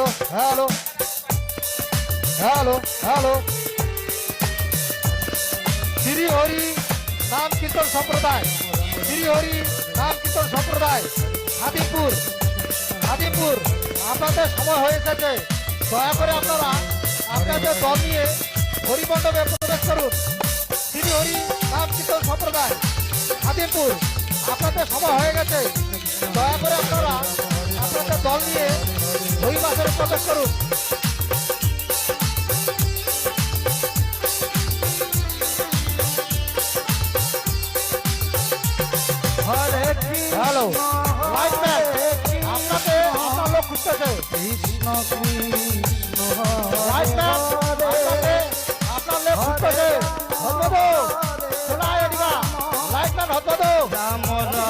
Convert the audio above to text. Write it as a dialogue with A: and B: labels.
A: hello hello hello hello Shri Hari নাম কীর্তন সম্প্রদায় শ্রী হরি নাম কীর্তন সম্প্রদায় হাবিবপুর হাবিবপুর আপনাদের সময় হয়ে এসেছে দয়া করে আপনারা আপনাদের দল নিয়ে হরিমণ্ডপে প্রবেশ করুন। শ্রী হরি নাম কীর্তন সম্প্রদায় হাবিবপুর আপনাদের সময় হয়ে গেছে। দয়া করে আপনারা আপনাদের দল নিয়ে হরিবাসরে প্রবেশ করুন। হ্যালো। আপনাকে আপনার লোক খুঁজতেছে। কৃষ্ণ কৃষ্ণ আপনার লোক খুঁজতেছে। হতবো শোনায় এদিকা লাইট ম্যান রাম।